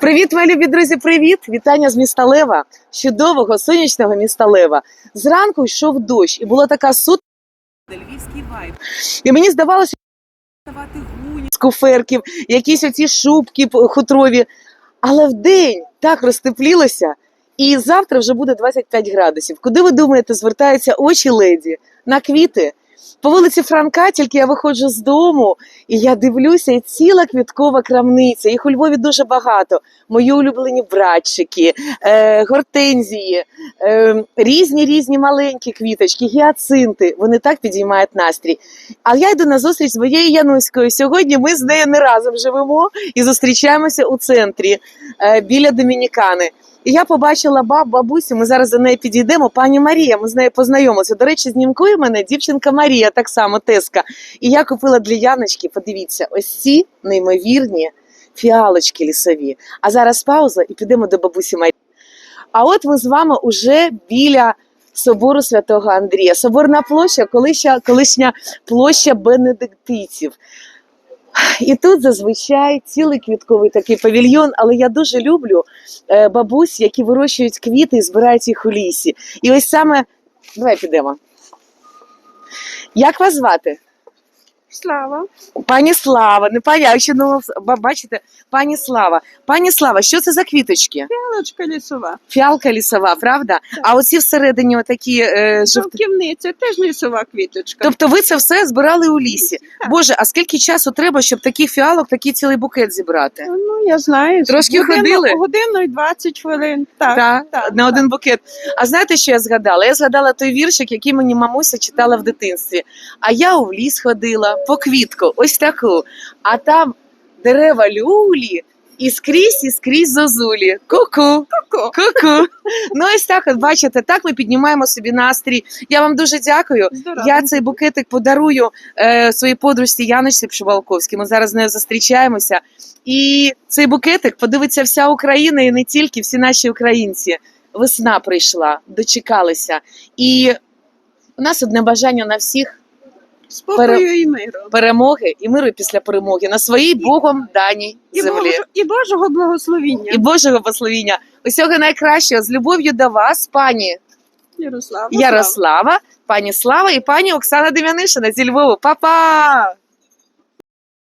Привіт, мої любі друзі! Привіт! Вітання з міста Лева, чудового сонячного міста Лева. Зранку йшов дощ, і була така сут. Львівський вайб. І мені здавалося, гуні з куферків, якісь оці шубки хутрові. Але вдень так розтеплілося, і завтра вже буде 25 градусів. Куди ви думаєте, звертаються очі леді? На квіти? По вулиці Франка, тільки я виходжу з дому, і я дивлюся, і ціла квіткова крамниця. Їх у Львові дуже багато. Мої улюблені братчики, е, гортензії, е, різні різні маленькі квіточки, гіацинти. Вони так підіймають настрій. А я йду на зустріч з моєю Януською. Сьогодні ми з нею не разом живемо і зустрічаємося у центрі е, біля Домінікани. І я побачила баб, бабусю, ми зараз до неї підійдемо. Пані Марія, ми з нею познайомилися. До речі, знімкує мене дівчинка Марія, так само Теска. І я купила для Яночки, подивіться, ось ці неймовірні фіалочки лісові. А зараз пауза і підемо до бабусі Марії. А от ми з вами уже біля собору святого Андрія. Соборна площа, колишня, колишня площа бенедиктиців. І тут зазвичай цілий квітковий такий павільйон, але я дуже люблю е, бабусь, які вирощують квіти і збирають їх у лісі. І ось саме давай підемо. Як вас звати? Слава. Пані Слава, не пані, а ще ну, бачите, пані Слава. Пані Слава, що це за квіточки? Пілочка лісова. Фіалка лісова, правда? А оці всередині отакі е, жовті. Жовтівниця теж лісова квіточка. Тобто ви це все збирали у лісі. Так. Боже, а скільки часу треба, щоб таких фіалок такий цілий букет зібрати? Ну, я знаю. Трошки годину, ходили? Годину і 20 хвилин. Так, Так, так, на один букет. А знаєте, що я згадала? Я згадала той віршик, який мені мамуся читала в дитинстві. А я у ліс ходила по квітку, ось таку. А там дерева люлі. І скрізь, і скрізь зозулі. Ку-ку, Ку-ку. ку-ку. Ну, ось так, от бачите, так ми піднімаємо собі настрій. Я вам дуже дякую. Здорово. Я цей букетик подарую е, своїй подружці Яночці Пшивалковській. Ми зараз з нею зустрічаємося. І цей букетик подивиться вся Україна і не тільки всі наші українці. Весна прийшла, дочекалися. І у нас одне бажання на всіх Спокою пере- і миру. перемоги і миру після перемоги на своїй Богом даній І, землі. Божого, і Божого благословіння. І Божого благословіння. Усього найкращого з любов'ю до вас, пані Ярослава. Ярослава, пані Слава і пані Оксана Дем'янишина зі Львову. Па-па!